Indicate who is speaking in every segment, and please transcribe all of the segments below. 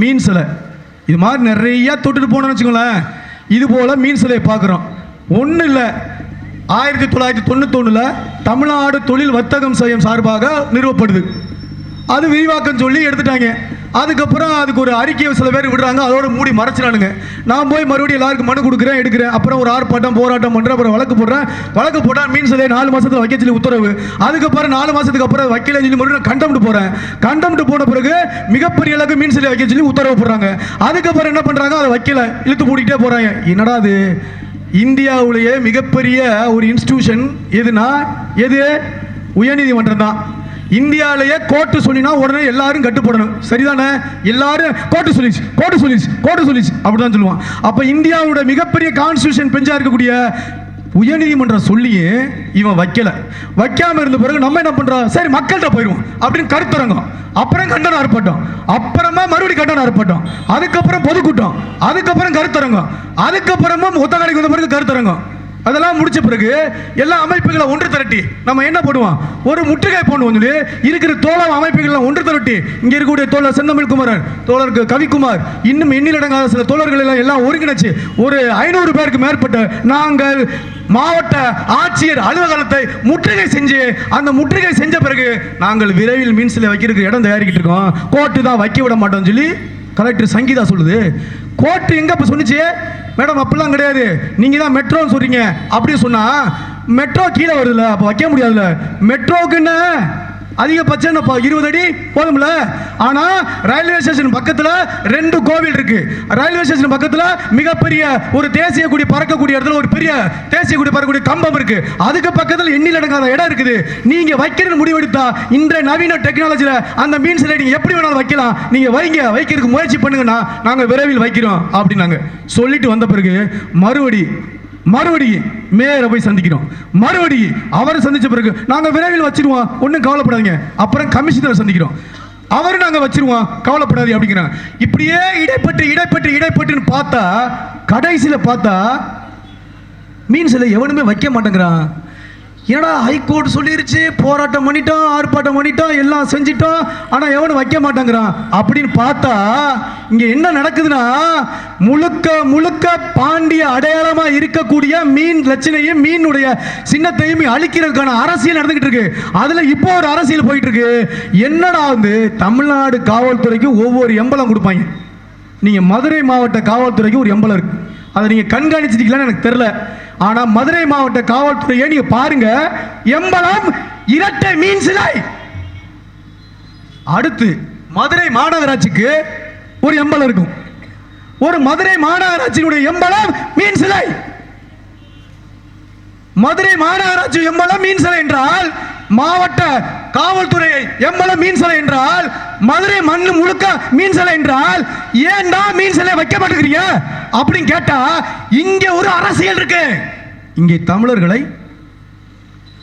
Speaker 1: மீன் சிலை. இது மாதிரி நிறையா தொட்டுட்டு போனோம்னு வச்சுக்கோங்களேன். இது போல் மீன் சிலையை பார்க்குறோம். ஒன்றும் இல்லை. ஆயிரத்தி தொள்ளாயிரத்தி தொண்ணூத்தொன்னில் தமிழ்நாடு தொழில் வர்த்தகம் செய்யும் சார்பாக நிறுவப்படுது அது விரிவாக்கம் சொல்லி எடுத்துட்டாங்க. அதுக்கப்புறம் அதுக்கு ஒரு அறிக்கையை சில பேர் விடுறாங்க. அதோட மூடி மறைச்சிடானுங்க நான் போய் மறுபடியும் எல்லாருக்கும் மனு கொடுக்குறேன் எடுக்கிறேன். அப்புறம் ஒரு ஆர்ப்பாட்டம் போராட்டம் பண்ணுறேன் அப்புறம் வழக்கு போடுறேன். வழக்கு போட்டால் மீன் சிலையை நாலு மாதத்தில் வைக்க சொல்லி உத்தரவு. அதுக்கப்புறம் நாலு மாதத்துக்கு அப்புறம் வைக்கல சொல்லி மறுபடியும் கண்டம்ட்டு போகிறேன் கண்டம்ட்டு போன பிறகு மிகப்பெரிய அளவுக்கு மீன் சிலை வைக்க சொல்லி உத்தரவு போடுறாங்க. அதுக்கப்புறம் என்ன பண்ணுறாங்க அதை வைக்கல. இழுத்து மூடிக்கிட்டே போகிறாங்க என்னடா அது? இந்தியாவுலேயே மிகப்பெரிய ஒரு இன்ஸ்டியூஷன் எதுனா? எது? உயர்நீதிமன்றம் தான். இந்தியாவிலேயே கோட்டு சொல்லினா உடனே எல்லாரும் கட்டுப்படணும். சரிதானே? எல்லாரும் கோட்டு சொல்லிச்சு கோட்டு சொல்லிச்சு கோட்டு சொல்லிச்சு. அப்படிதான் சொல்லுவான். அப்போ இந்தியாவோட மிகப்பெரிய கான்ஸ்டியூஷன் பெஞ்சா இருக்கக்கூடிய உயர்நீதிமன்றம் சொல்லியே இவன் வைக்கல. வைக்காம இருந்த பிறகு நம்ம என்ன பண்றோம் சரி மக்கள்கிட்ட போயிடுவோம் அப்படின்னு கருத்தரங்கம். அப்புறம் கண்டனம் ஆர்ப்பாட்டம். அப்புறமா மறுபடியும் கண்டனம் ஆர்ப்பாட்டம். அதுக்கப்புறம் பொதுக்கூட்டம். அதுக்கப்புறம் கருத்தரங்கம். அதுக்கப்புறமா ஒத்த கடைக்கு வந்த பிறகு கருத்தரங்கம். அதெல்லாம் முடிச்ச பிறகு எல்லா அமைப்புகளை ஒன்று திரட்டி நம்ம என்ன பண்ணுவோம் ஒரு முற்றுகை போடுவோம் சொல்லி இருக்கிற தோழர் அமைப்புகளை ஒன்று திரட்டி இங்கே இருக்கக்கூடிய தோழர் செந்தமிழ் குமரன் தோழர் கவிக்குமார் இன்னும் எண்ணிலடங்காத சில தோழர்கள் எல்லாம் எல்லாம் ஒருங்கிணைச்சு ஒரு ஐநூறு பேருக்கு மேற்பட்ட நாங்கள் மாவட்ட ஆட்சியர் அலுவலகத்தை முற்றுகை செஞ்சு அந்த முற்றுகை செஞ்ச பிறகு நாங்கள் விரைவில் மீன்சிலை வைக்கிறதுக்கு இடம் தயாரிக்கிட்டு இருக்கோம். கோர்ட்டு தான் வைக்க விட மாட்டோம்னு சொல்லி கலெக்டர் சங்கீதா சொல்லுது. கோர்ட்டு எங்கே இப்போ சொன்னிச்சு? மேடம் அப்படிலாம் கிடையாது. நீங்கள் தான் மெட்ரோன்னு சொல்கிறீங்க அப்படி சொன்னால் மெட்ரோ கீழே வருதுல்ல அப்போ வைக்க முடியாதுல்ல. மெட்ரோக்குன்னு அதிகபட்சம் என்ன இருபது அடி? போதும்ல? ஆனா ரயில்வே ஸ்டேஷன் பக்கத்துல ரெண்டு கோவில் இருக்கு. ரயில்வே ஸ்டேஷன் பக்கத்துல மிகப்பெரிய ஒரு தேசிய கொடி பறக்கக்கூடிய இடத்துல ஒரு பெரிய தேசிய கொடி பறக்கக்கூடிய கம்பம் இருக்கு. அதுக்கு பக்கத்துல எண்ணில் அடங்காத இடம் இருக்குது. நீங்க வைக்கிறன்னு முடிவெடுத்தா இன்றைய நவீன டெக்னாலஜியில அந்த மீன்ஸ் சிலை நீங்க எப்படி வேணாலும் வைக்கலாம். நீங்க வைங்க வைக்கிறதுக்கு முயற்சி பண்ணுங்கன்னா நாங்க விரைவில் வைக்கிறோம் அப்படின்னாங்க. சொல்லிட்டு வந்த பிறகு மறுபடி மறுபடி மேயரை போய் சந்திக்கிறோம் மறுபடி அவரை சந்திச்ச பிறகு நாங்கள் விரைவில் வச்சிருவோம். ஒன்றும் கவலைப்படாதீங்க. அப்புறம் கமிஷனரை சந்திக்கிறோம். அவரும் நாங்கள் வச்சிருவோம். கவலைப்படாது அப்படிங்கிறாங்க. இப்படியே இடைப்பட்டு இடைப்பட்டு இடைப்பட்டுன்னு பார்த்தா கடைசியில் பார்த்தா மீன் சிலை எவனுமே வைக்க மாட்டேங்கிறான். என்னடா ஹைகோர்ட் சொல்லிருச்சு போராட்டம் பண்ணிட்டோம் ஆர்ப்பாட்டம் பண்ணிட்டோம் எல்லாம் செஞ்சிட்டோம் ஆனால் எவனும் வைக்க மாட்டேங்கிறான். அப்படின்னு பார்த்தா இங்கே என்ன நடக்குதுன்னா முழுக்க முழுக்க பாண்டிய அடையாளமாக இருக்கக்கூடிய மீன் லட்சணையும் மீனுடைய சின்னத்தையும் அழிக்கிறதுக்கான அரசியல் நடந்துகிட்டு இருக்கு. அதில் இப்போ ஒரு அரசியல் போயிட்டு இருக்கு என்னடா வந்து தமிழ்நாடு காவல்துறைக்கு ஒவ்வொரு எம்பளம் கொடுப்பாங்க? நீங்கள் மதுரை மாவட்ட காவல்துறைக்கு ஒரு எம்பளம் இருக்கு. அதை நீங்கள் கண்காணிச்சிட்டீங்களான்னு எனக்கு தெரில ஆனா மதுரை மாவட்ட காவல்துறையை நீங்க பாருங்க எம்பலம் இரட்டை மீன் சிலை. அடுத்து மதுரை மாநகராட்சிக்கு ஒரு எம்பலம் இருக்கும். ஒரு மதுரை மாநகராட்சியினுடைய எம்பலம் மீன் சிலை. மதுரை மாநகராட்சி எம்பளம் மீன் சிலை என்றால் மாவட்ட காவல்துறை எவ்வளவு மீன் சிலை என்றால் மதுரை மண்ணு முழுக்க மீன் சிலை என்றால் ஏன்டா மீன் சிலை வைக்க மாட்டேங்கிறீங்க அப்படின்னு கேட்டா இங்க ஒரு அரசியல் இருக்கு. இங்கே தமிழர்களை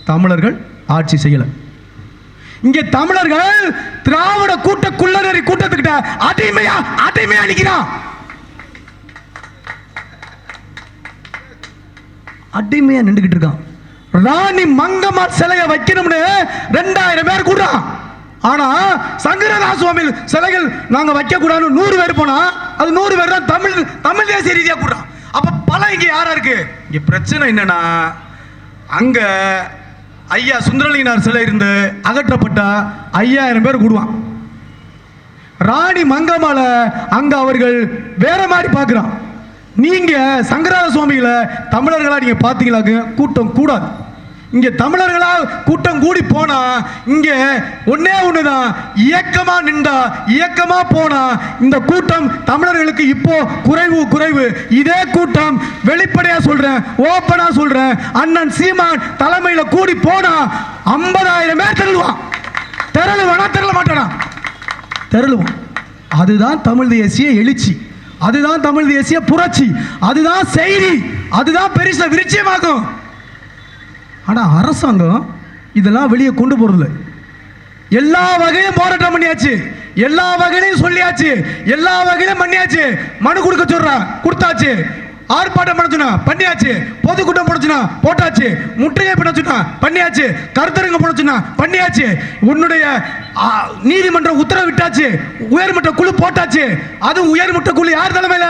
Speaker 1: தமிழர்கள் ஆட்சி செய்யல. இங்கே தமிழர்கள் திராவிட கூட்ட குள்ளநெறி கூட்டத்துக்கிட்ட அடிமையா அடிமையா நிக்கிறான் அடிமையா நின்றுகிட்டு இருக்கான். ராணி மங்கம்மா சிலையை வைக்கணும்னு ரெண்டாயிரம் பேர் கூடுறான். ஆனா சங்கரதா சுவாமி சிலைகள் நாங்க வைக்க கூடாதுன்னு நூறு பேர் போனா அது நூறு பேர் தான் தமிழ் தமிழ் தேசிய ரீதியா கூடுறான். அப்ப பல இங்க யாரா இருக்கு? இங்க பிரச்சனை என்னன்னா அங்க ஐயா சுந்தரலிங்கனார் சிலை இருந்து அகற்றப்பட்டா ஐயாயிரம் பேர் கூடுவான். ராணி மங்கம்மால அங்க அவர்கள் வேற மாதிரி பார்க்குறான். நீங்க சங்கராத சுவாமிகளை தமிழர்களா நீங்க பார்த்தீங்களாக்கு? கூட்டம் கூடாது. இங்க தமிழர்களா கூட்டம் கூடி போனா இங்க ஒன்னே ஒண்ணுதான். இயக்கமா நின்றா இயக்கமா போனா இந்த கூட்டம் தமிழர்களுக்கு இப்போ குறைவு குறைவு. இதே கூட்டம் வெளிப்படையா சொல்றேன் ஓப்பனா சொல்றேன். அண்ணன் சீமான் தலைமையில கூடி போனா ஐம்பதாயிரம் பேர் திரளுவான். திரளுவானா திரள மாட்டானா? திரளுவான். அதுதான் தமிழ் தேசிய எழுச்சி. அதுதான் தமிழ் தேசிய புரட்சி. அதுதான் செய்தி. அதுதான் பெருச விருட்சியமாகும் ஆனால் அரசாங்கம் இதெல்லாம் வெளியே கொண்டு போகிறது எல்லா வகையிலும் போராட்டம் பண்ணியாச்சு. எல்லா வகையிலையும் சொல்லியாச்சு. எல்லா வகையிலும் பண்ணியாச்சு. மனு கொடுக்க சொல்றா. கொடுத்தாச்சு. ஆர்ப்பாட்டம் பண்ண பண்ணியாச்சு. பொதுக்கூட்டம் பண்ண போட்டாச்சு. முற்றுகை பண்ண பண்ணியாச்சு. கருத்தரங்கம் பண்ண பண்ணியாச்சு. உன்னுடைய நீதிமன்ற நீதிமன்றம் உத்தரவிட்டாச்சு உயர்மட்ட குழு போட்டாச்சு. அது உயர்மட்ட குழு யார் தலைமையில?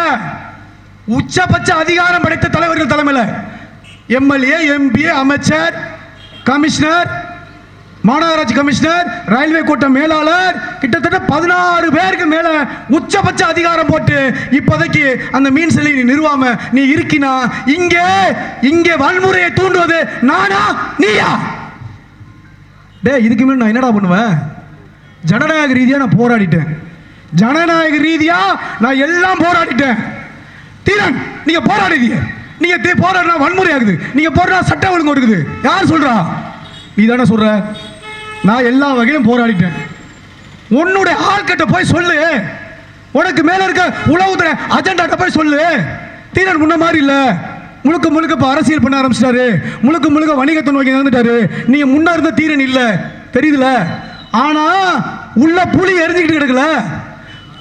Speaker 1: உச்சபட்ச அதிகாரம் படைத்த தலைவர்கள் தலைமையில். எம்எல்ஏ எம்பி அமைச்சர் கமிஷனர் மாநகராட்சி கமிஷனர் ரயில்வே கூட்டம் மேலாளர் கிட்டத்தட்ட பதினாறு பேருக்கு மேல உச்சபட்ச அதிகாரம் போட்டு இப்போதைக்கு அந்த மீன் சிலை நீ நிறுவாம நீ இருக்கினா இங்கே இங்கே வன்முறையை தூண்டுவது நானா நீயா? டேய் இதுக்கு மேலே நான் என்னடா பண்ணுவேன்? ஜனநாயக ரீதியாக நான் போராடிட்டேன். ஜனநாயக ரீதியாக நான் எல்லாம் போராடிட்டேன். தீரன் நீங்கள் போராடுறீங்க நீங்கள் போராடினா வன்முறை ஆகுது நீங்கள் போராடினா சட்டம் ஒழுங்கு இருக்குது யார் சொல்கிறா நீ தானே சொல்கிற நான் எல்லா வகையிலும் போராடிட்டேன். உன்னுடைய ஆள்கிட்ட போய் சொல்லு. உனக்கு மேல இருக்க உளவுத்துறை அஜெண்டாட்ட போய் சொல்லு. தீரன் முன்ன மாதிரி இல்ல. முழுக்க முழுக்க இப்ப அரசியல் பண்ண ஆரம்பிச்சிட்டாரு. முழுக்க முழுக்க வணிகத்தை நோக்கி நடந்துட்டாரு நீங்க முன்ன இருந்த தீரன் இல்ல. தெரியுதுல? ஆனா உள்ள புலி எரிஞ்சுக்கிட்டு கிடக்கல.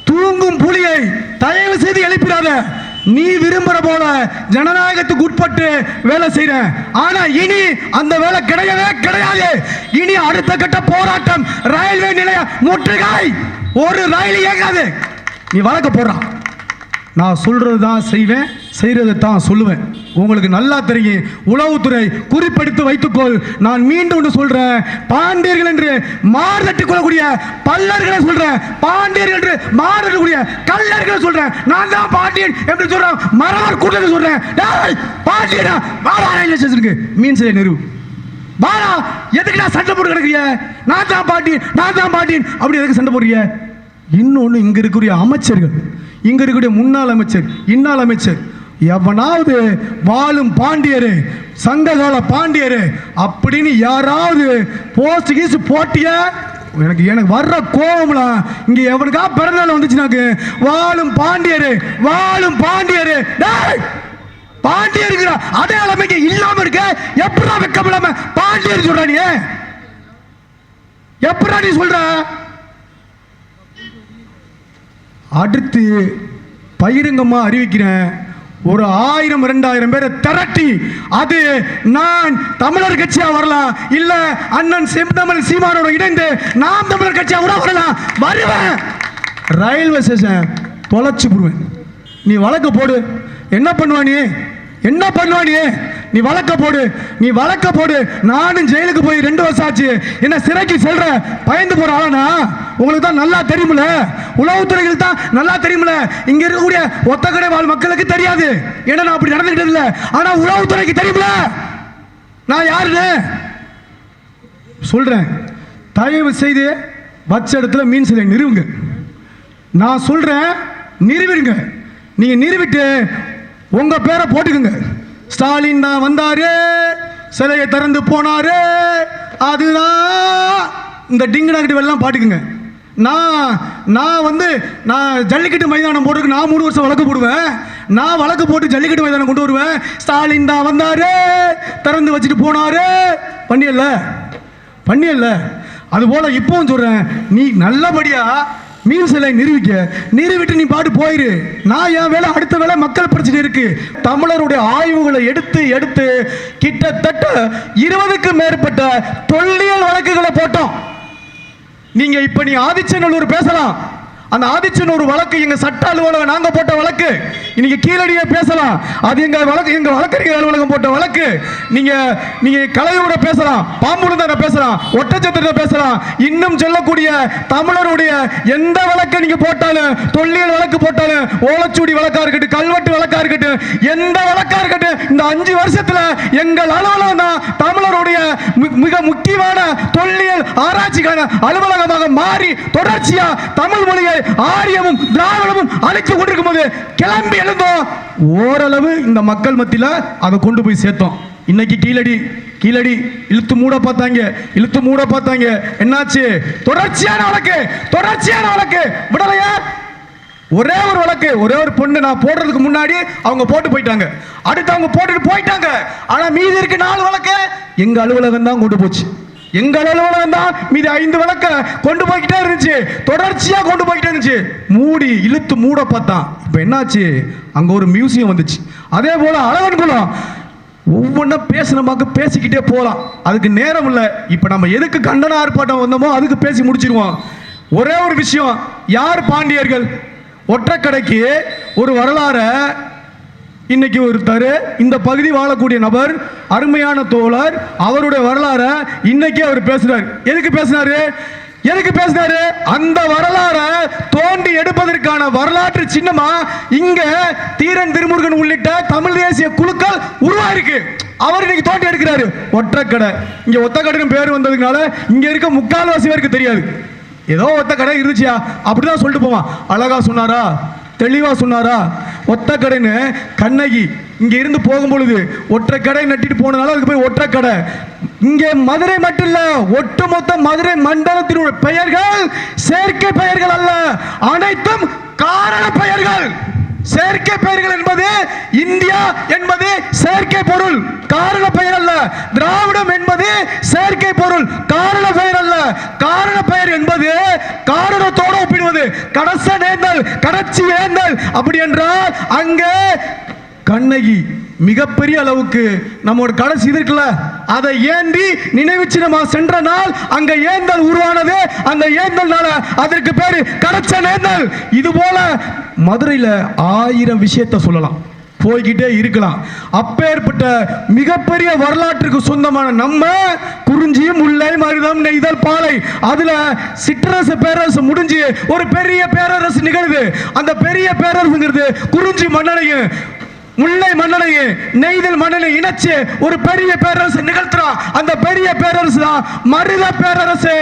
Speaker 1: தூங்கும் புலியை தயவு செய்து எழுப்பிடாத. நீ விரும்புற போல ஜனநாயகத்துக்கு உட்பட்டு வேலை செய்யற ஆனா இனி அந்த வேலை கிடையவே கிடையாது. இனி அடுத்த கட்ட போராட்டம் ரயில்வே நிலைய முற்றுகாய் ஒரு ரயில் இயங்காது. நீ வழக்க போடுறான் நான் சொல்கிறது தான் செய்வேன் செய்யறதை தான் சொல்லுவேன். உங்களுக்கு நல்லா தெரியும். உளவுத்துறை குறிப்பெடுத்து வைத்துக்கொள். நான் மீண்டும் ஒன்று சொல்கிறேன் பாண்டியர்கள் என்று மாறுதட்டி கொள்ளக்கூடிய பல்லர்களை சொல்கிறேன் பாண்டியர்கள் என்று மாறுதக்கூடிய கல்லர்களை சொல்கிறேன் நான் தான் பாண்டியன் என்று சொல்கிறேன் மரவர் கூட்டத்தை சொல்கிறேன் பாண்டியனா? வாடா மீன் சிலை நிறுவு வாடா எதுக்கு நான் சண்டை போட்டு கிடக்குறிய? நான் தான் பாட்டியன் நான் தான் பாட்டின் அப்படி எதுக்கு சண்டை போடுறிய? இன்னொன்று இங்கே இருக்கக்கூடிய அமைச்சர்கள். இங்க இருக்கக்கூடிய முன்னாள் அமைச்சர் இன்னாள் அமைச்சர் எவனாவது வாழும் பாண்டியர் சங்ககால பாண்டியர் அப்படின்னு யாராவது போஸ்ட் கீஸ் போட்டிய எனக்கு எனக்கு வர்ற கோவம்லாம் இங்க எவனுக்கா பிறந்தநாள் வந்துச்சுனாக்கு வாழும் பாண்டியர் வாழும் பாண்டியர் டேய்! பாண்டியருங்கிற அதே இங்க இல்லாம இருக்க எப்படா வெக்கம் இல்லாம பாண்டியர் சொல்ற நீ? எப்படா நீ சொல்ற? அடுத்து பகிரங்கமாக அறிவிக்கிறேன் ஒரு ஆயிரம் ரெண்டாயிரம் பேரை திரட்டி அது நான் தமிழர் கட்சியா வரலாம் இல்ல அண்ணன் செந்தமிழ் சீமானோட இணைந்து நாம் தமிழர் கட்சியா கூட வரலாம். வருவேன். ரயில்வே ஸ்டேஷன் தொலைச்சு போடுவேன் நீ வழக்கு போடு. என்ன பண்ணுவா நீ? என்ன பண்ணுவா நீ? நீ வழக்க போடு நீ வழக்க போடு. நானும் ஜெயிலுக்கு போய் ரெண்டு வருஷம் ஆச்சு. என்ன சிறைக்கு சொல்ற? பயந்து போற ஆளானா? உங்களுக்கு தான் நல்லா தெரியுமில. உளவுத்துறைகள் தான் நல்லா தெரியுமில. இங்க இருக்கக்கூடிய ஒத்தக்கடை வாழ் மக்களுக்கு தெரியாது. ஏன்னா நான் அப்படி நடந்துகிட்டது இல்லை. ஆனா உளவுத்துறைக்கு தெரியுமில. நான் யாருன்னு? சொல்றேன். தயவு செய்து வச்ச இடத்துல மீன் சிலை நிறுவுங்க. நான் சொல்றேன் நிறுவிடுங்க. நீங்க நிறுவிட்டு உங்க பேரை போட்டுக்குங்க. ஸ்டாலின் தான் வந்தாரு. சிலையை திறந்து போனாரு. அதுதான் இந்த டிங்குடாக்கிட்டு வெள்ளம் பாட்டுக்குங்க. நான் நான் வந்து நான் ஜல்லிக்கட்டு மைதானம் போட்டுக்கு நான் மூணு வருஷம் வழக்கு போடுவேன். நான் வழக்கு போட்டு ஜல்லிக்கட்டு மைதானம் கொண்டு வருவேன். ஸ்டாலின் தான் வந்தாரு. திறந்து வச்சுட்டு போனாரு. பண்ணியல்ல? பண்ணியல்ல? அதுபோல இப்போவும் சொல்கிறேன் நீ நல்லபடியாக மீன் சிலை நிரூபிக்க நிறுவிட்டு நீ பாட்டு போயிரு. நான் என் வேலை அடுத்த வேலை மக்கள் பிரச்சனை இருக்கு. தமிழருடைய ஆய்வுகளை எடுத்து எடுத்து கிட்டத்தட்ட இருபதுக்கும் மேற்பட்ட தொல்லியல் வழக்குகளை போட்டோம். நீங்க இப்ப நீ ஆதிச்சநல்லூர் பேசலாம். அந்த ஆதிச்சநல்லூர் வழக்கு எங்க சட்ட அலுவலகம் நாங்க போட்ட வழக்கு. நீங்க கீழடியே பேசலாம். அது எங்க வழக்கு எங்க வழக்கறிஞர் அலுவலகம் போட்ட வழக்கு. நீங்க நீங்க கலையோட பேசலாம் பாம்புழுந்தார பேசலாம் ஒட்டச்சத்திர பேசலாம். இன்னும் சொல்லக்கூடிய தமிழருடைய எந்த வழக்கு நீங்க போட்டாலும் தொல்லியல் வழக்கு போட்டாலும் ஓலச்சூடி வழக்கா இருக்கட்டும் கல்வெட்டு வழக்கா இருக்கட்டும் எந்த வழக்கா இருக்கட்டும் இந்த அஞ்சு வருஷத்துல எங்கள் அலுவலகம் தான் தமிழருடைய மிக முக்கியமான தொல்லியல் ஆராய்ச்சிக்கான அலுவலகமாக மாறி தொடர்ச்சியா தமிழ் மொழியை ஆரியமும் திராவிடமும் அழைச்சு கொண்டிருக்கும் போது கிளம்பி எழுந்தோம். ஓரளவு இந்த மக்கள் மத்தியில அதை கொண்டு போய் சேர்த்தோம். இன்னைக்கு கீழடி கீழடி இழுத்து மூட பார்த்தாங்க இழுத்து மூட பார்த்தாங்க. என்னாச்சு? தொடர்ச்சியான வழக்கு தொடர்ச்சியான வழக்கு. விடலையா? ஒரே ஒரு வழக்கு ஒரே ஒரு பொண்ணு நான் போடுறதுக்கு முன்னாடி அவங்க போட்டு போயிட்டாங்க. அடுத்து அவங்க போட்டுட்டு போயிட்டாங்க. ஆனா மீதி இருக்கு நாலு வழக்கு எங்க அலுவலகம் தான் கொண்டு போச்சு. எங்கள் அலுவலகம் தான் மீதி ஐந்து விளக்க கொண்டு போய்கிட்டே இருந்துச்சு. தொடர்ச்சியா கொண்டு போய்கிட்டே இருந்துச்சு. மூடி இழுத்து மூட பார்த்தான் இப்போ என்னாச்சு? அங்க ஒரு மியூசியம் வந்துச்சு. அதே போல அழகன் குளம் ஒவ்வொன்றா பேசுனமாக்கு பேசிக்கிட்டே போகலாம் அதுக்கு நேரம் இல்லை. இப்போ நம்ம எதுக்கு கண்டன ஆர்ப்பாட்டம் வந்தோமோ அதுக்கு பேசி முடிச்சிருவோம். ஒரே ஒரு விஷயம். யார் பாண்டியர்கள்? ஒற்றைக்கடைக்கு ஒரு வரலாறை இன்னைக்கு ஒருத்தர் இந்த பகுதி வாழக்கூடிய நபர் அருமையான தோழர் அவருடைய வரலாறை இன்னைக்கு அவர் பேசுறாரு. எதுக்கு பேசினாரு? எதுக்கு பேசினாரு? அந்த வரலாறை தோண்டி எடுப்பதற்கான வரலாற்று சின்னமா இங்க தீரன் திருமுருகன் உள்ளிட்ட தமிழ் தேசிய குழுக்கள் உருவாயிருக்கு. அவர் இன்னைக்கு தோண்டி எடுக்கிறாரு. ஒற்றைக்கடை. இங்க ஒத்தக்கடைன்னு பேர் வந்ததுனால இங்க இருக்க முக்கால்வாசி பேருக்கு தெரியாது. ஏதோ ஒத்த கடை இருந்துச்சியா? அப்படிதான் சொல்லிட்டு போவான். அழகா சொன்னாரா? தெளிவாக சொன்னாரா? ஒத்த கடைன்னு கண்ணகி இங்கே இருந்து போகும்பொழுது ஒற்றை கடை நட்டிட்டு போனதால அதுக்கு போய் ஒற்றை கடை. இங்கே மதுரை மட்டும் இல்ல ஒட்டுமொத்த மதுரை மண்டலத்தினுடைய பெயர்கள் செயற்கை பெயர்கள் அல்ல அனைத்தும் காரண பெயர்கள். செயற்கை பெயர்கள் என்பது இந்தியா என்பது செயற்கை பொருள் காரண பெயர் அல்ல. திராவிடம் என்பது செயற்கை பொருள் காரண பெயர் அல்ல. காரண பெயர் என்பது காரணத்தோடு ஒப்பிடுவது. கடச நேர்ந்தல் கடச்சி ஏந்தல் அப்படி என்றால் அங்கே கண்ணகி மிகப்பெரிய அளவுக்கு நம்மோட கடைசி இது இருக்குல்ல? அதை ஏந்தி நினைவு சின்னமா சென்ற நாள் அங்க ஏந்தல் உருவானது அந்த ஏந்தல்னால அதற்கு பேரு கடைச்ச நேந்தல். இது போல மதுரையில் ஆயிரம் விஷயத்தை சொல்லலாம். போய்கிட்டே இருக்கலாம். அப்பேற்பட்ட மிகப்பெரிய வரலாற்றுக்கு சொந்தமான நம்ம குறிஞ்சி முல்லை மருதம் நெய்தல் பாலை. அதுல சிற்றரசு பேரரசு முடிஞ்சு ஒரு பெரிய பேரரசு நிகழ்வு அந்த பெரிய பேரரசுங்கிறது குறிஞ்சி மன்னனையும் முல்லை மன்னனையே நெய்தல் மன்னனை இணைச்சு ஒரு பெரிய பேரரசு நிகழ்த்துறான் அந்த பெரிய பேரரசு தான் மருத பேரரசு.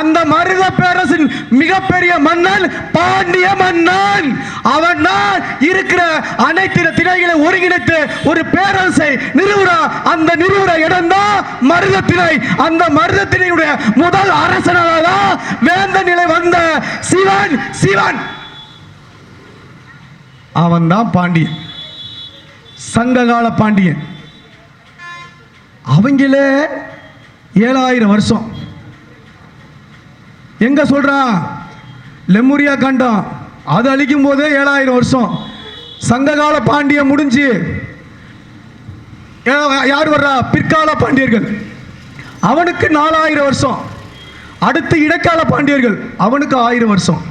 Speaker 1: அந்த மருத பேரரசின் மிகப்பெரிய மன்னன் பாண்டிய மன்னன். அவன் தான் இருக்கிற அனைத்து திணைகளை ஒருங்கிணைத்து ஒரு பேரரசை நிறுவுறான் அந்த நிறுவுற இடம் தான் மருத திணை. அந்த மருத திணையுடைய முதல் அரசனாக தான் வேந்த நிலை வந்த சிவன் சிவன். அவன் தான் பாண்டியன். சங்ககால பாண்டியன். அவங்களே ஏழாயிரம் வருஷம். எங்க சொல்றான் லெமுரியா கண்டம். அது அழிக்கும் போதே ஏழாயிரம் வருஷம். சங்ககால பாண்டியன் முடிஞ்சு யார் வர்றா? பிற்கால பாண்டியர்கள். அவனுக்கு நாலாயிரம் வருஷம். அடுத்து இடைக்கால பாண்டியர்கள். அவனுக்கு ஆயிரம் வருஷம்.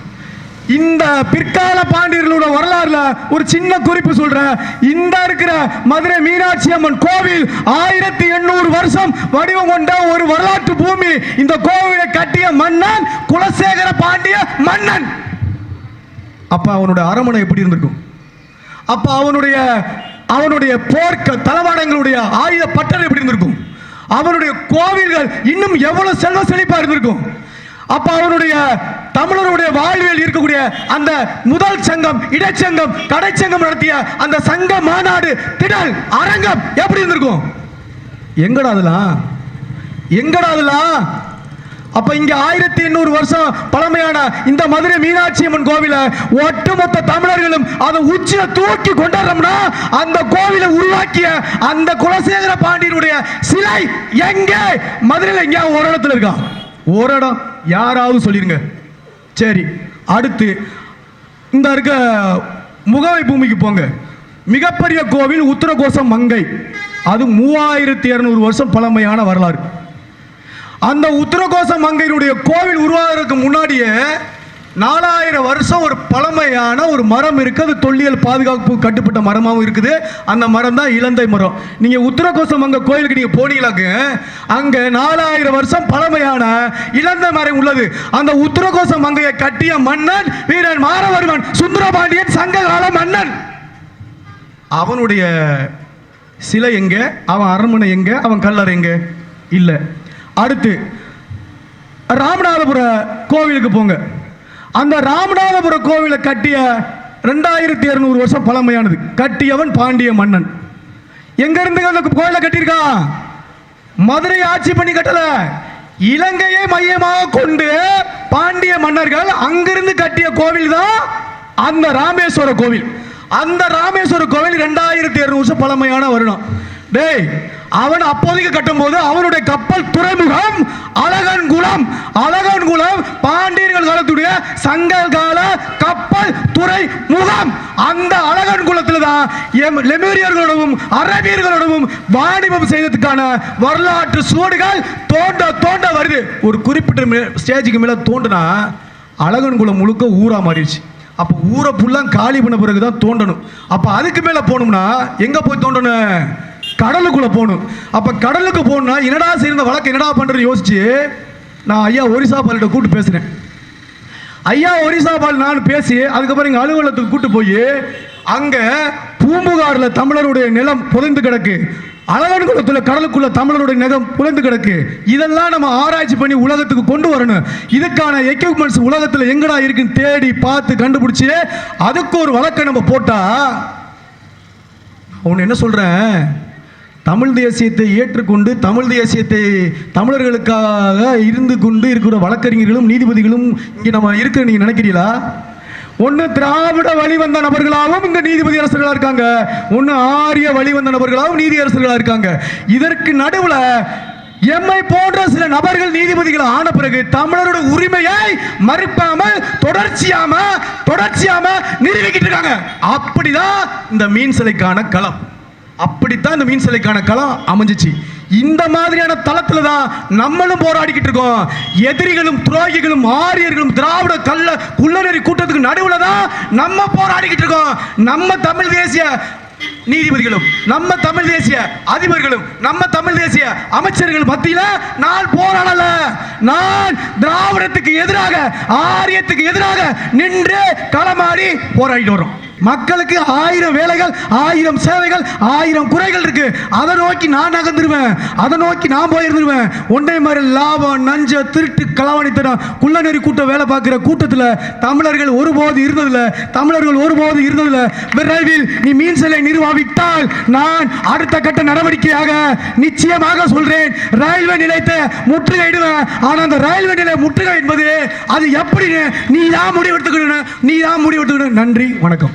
Speaker 1: இந்த பிற்கால பாண்டியர்களோட வரலாறுல ஒரு சின்ன குறிப்பு சொல்றேன். இந்த இருக்கிற மதுரை மீனாட்சி அம்மன் கோவில் ஆயிரத்தி எண்ணூறு வருஷம் வடிவம் கொண்ட ஒரு வரலாற்று பூமி. இந்த கோவிலை கட்டிய மன்னன் குலசேகர பாண்டிய மன்னன். அப்ப அவனுடைய அரமனை எப்படி இருந்திருக்கும்? அப்ப அவனுடைய அவனுடைய போர்க்க தளவாடங்களுடைய ஆயுத பட்டறை எப்படி இருந்திருக்கும்? அவனுடைய கோவில்கள் இன்னும் எவ்வளவு செல்வ செழிப்பா இருந்திருக்கும்? அப்ப அவனுடைய தமிழருடைய வாழ்வில் இருக்கக்கூடிய அந்த முதல் சங்கம் இடைச்சங்கம் கடைச்சங்கம் நடத்திய அந்த சங்க மாநாடு திடல் அரங்கம் எப்படி இருந்திருக்கும்? எங்கடா அதெல்லாம் எங்கடா அதெல்லாம் அப்ப இங்க ஆயிரத்தி எண்ணூறு வருஷம் பழமையான இந்த மதுரை மீனாட்சி அம்மன் கோவில ஒட்டுமொத்த தமிழர்களும் அதை உச்சிய தூக்கி கொண்டாடுறோம்னா அந்த கோவிலை உருவாக்கிய அந்த குலசேகர பாண்டியனுடைய சிலை எங்கே? மதுரையில் எங்கேயா ஒரு இடத்துல இருக்கா? ஒரு இடம். யாராவது சொல்லிருங்க. சரி அடுத்து இந்த இருக்க முகவை பூமிக்கு போங்க. மிகப்பெரிய கோவில் உத்தரகோசம் மங்கை. அது மூவாயிரத்தி இரநூறு வருஷம் பழமையான வரலாறு. அந்த உத்தரகோச மங்கையினுடைய கோவில் உருவாகிறதுக்கு முன்னாடியே நாலாயிரம் வருஷம் ஒரு பழமையான ஒரு மரம் இருக்குது. அது தொல்லியல் பாதுகாப்பு கட்டுப்பட்ட மரமாகவும் இருக்குது. அந்த மரம் தான் இலந்தை மரம். நீங்கள் உத்தரகோசம் மங்க கோயிலுக்கு நீங்கள் போனீங்களாக்கு அங்கே நாலாயிரம் வருஷம் பழமையான இலந்தை மரம் உள்ளது. அந்த உத்தரகோசம் மங்கையை கட்டிய மன்னன் வீரன் மாரவர்மன் சுந்தரபாண்டியன் சங்ககால மன்னன். அவனுடைய சிலை எங்க? அவன் அரண்மனை எங்க? அவன் கல்லறை எங்க? இல்லை. அடுத்து ராமநாதபுர கோவிலுக்கு போங்க. அந்த ராமநாதபுர கோவிலை கட்டிய ரெண்டாயிரத்தி இரநூறு வருஷம் பழமையானது. கட்டியவன் பாண்டிய மன்னன். எங்கேருந்து அந்த கோயிலை கட்டியிருக்கான் மதுரை ஆட்சி பண்ணி கட்டல. இலங்கையை மையமாக கொண்டு பாண்டிய மன்னர்கள் அங்கிருந்து கட்டிய கோவில் தான் அந்த ராமேஸ்வர கோவில். அந்த ராமேஸ்வர கோவில் ரெண்டாயிரத்தி இரநூறு வருஷம் பழமையான வருடம். டேய் அவன் அப்போதைக்கு கட்டும்போது அவனுடைய கப்பல் துறைமுகம் அழகன்குளம் அழகன்குளம் பாண்டியர்கள் காலத்துடைய சங்க கால கப்பல் துறைமுகம். அந்த அழகன்குளத்துல தான் எம் லெமூரியர்களோடவும் அரபியர்களோடவும் வாணிபம் செய்ததுக்கான வரலாற்று சுவடுகள் தோண்ட தோண்ட வருது. ஒரு குறிப்பிட்ட மே- ஸ்டேஜுக்கு தோண்டினா தோண்டுனா அழகன்குளம் முழுக்க ஊரா மாறிடுச்சு. அப்போ ஊரை ஃபுல்லாக காலி பண்ண பிறகு தான் தோண்டணும். அப்போ அதுக்கு மேலே போகணும்னா எங்கே போய் தோண்டணும்? கடலுக்குள்ளே போகணும். அப்போ கடலுக்கு போகணுன்னா என்னடா செய்யற வழக்கு என்னடா பண்ணுறது யோசிச்சு நான் ஐயா ஒரிசா பாலிட்ட கூப்பிட்டு பேசுகிறேன் ஐயா ஒரிசா பால் நான் பேசி அதுக்கப்புறம் எங்கள் அலுவலகத்துக்கு கூப்பிட்டு போய் அங்கே பூம்புகாரில் தமிழருடைய நிலம் புதைந்து கிடக்கு. அழகன்குளத்தில் கடலுக்குள்ள தமிழருடைய நிலம் புலந்து கிடக்கு. இதெல்லாம் நம்ம ஆராய்ச்சி பண்ணி உலகத்துக்கு கொண்டு வரணும். இதுக்கான எக்யூப்மெண்ட்ஸ் உலகத்தில் எங்கடா இருக்குன்னு தேடி பார்த்து கண்டுபிடிச்சி அதுக்கு ஒரு வழக்கை நம்ம போட்டா அவனு என்ன சொல்கிறேன் தமிழ் தேசியத்தை ஏற்றுக்கொண்டு தமிழ் தேசியத்தை தமிழர்களுக்காக இருந்து கொண்டு இருக்கிற வழக்கறிஞர்களும் நீதிபதிகளும் இங்கே நம்ம இருக்கிற நீங்கள் நினைக்கிறீங்களா? ஒன்று திராவிட வழிவந்த நபர்களாகவும் இங்கே நீதிபதி அரசர்களாக இருக்காங்க. ஒன்று ஆரிய வழிவந்த நபர்களாகவும் நீதி அரசர்களாக இருக்காங்க. இதற்கு நடுவில் எம்மை போன்ற சில நபர்கள் நீதிபதிகள் ஆன பிறகு தமிழரோட உரிமையை மறுப்பாமல் தொடர்ச்சியாம தொடர்ச்சியாம நிரூபிக்கிட்டு இருக்காங்க. அப்படிதான் இந்த மீன் சிலைக்கான களம். அப்படித்தான் இந்த மீன் சிலைக்கான களம் அமைஞ்சிச்சு. இந்த மாதிரியான தளத்துல தான் நம்மளும் போராடிக்கிட்டு இருக்கோம். எதிரிகளும் துரோகிகளும் ஆரியர்களும் திராவிட கல்ல குள்ளநெறி கூட்டத்துக்கு நடுவில் தான் நம்ம போராடிக்கிட்டு இருக்கோம். நம்ம தமிழ் தேசிய நீதிபதிகளும் நம்ம தமிழ் தேசிய அதிபர்களும் நம்ம தமிழ் தேசிய அமைச்சர்கள் மத்தியில் நான் போராடல. நான் திராவிடத்துக்கு எதிராக ஆரியத்துக்கு எதிராக நின்று களமாடி போராடிட்டு வரோம் மக்களுக்கு ஆயிரம் வேலைகள் ஆயிரம் சேவைகள் ஆயிரம் குறைகள் இருக்கு. அதை நோக்கி நான் நகர்ந்துருவேன். அதை நோக்கி நான் போயிருந்துருவேன். ஒன்றை மாதிரி லாபம் நஞ்ச திருட்டு களவாணித்தனம் குள்ளநெறி கூட்டம் வேலை பார்க்குற கூட்டத்தில் தமிழர்கள் ஒருபோது இருந்ததில்ல. தமிழர்கள் ஒருபோது இருந்ததில்ல. விரைவில் நீ மீன் சிலை நிர்வாகித்தால் நான் அடுத்த கட்ட நடவடிக்கையாக நிச்சயமாக சொல்றேன். ரயில்வே நிலையத்தை முற்றுகையிடுவேன். ஆனால் அந்த ரயில்வே நிலையம் முற்றுகை என்பது அது எப்படின்னு நீ தான் முடிவெடுத்துக்கணும் நீ தான் முடிவெடுத்துக்கணும் நன்றி வணக்கம்.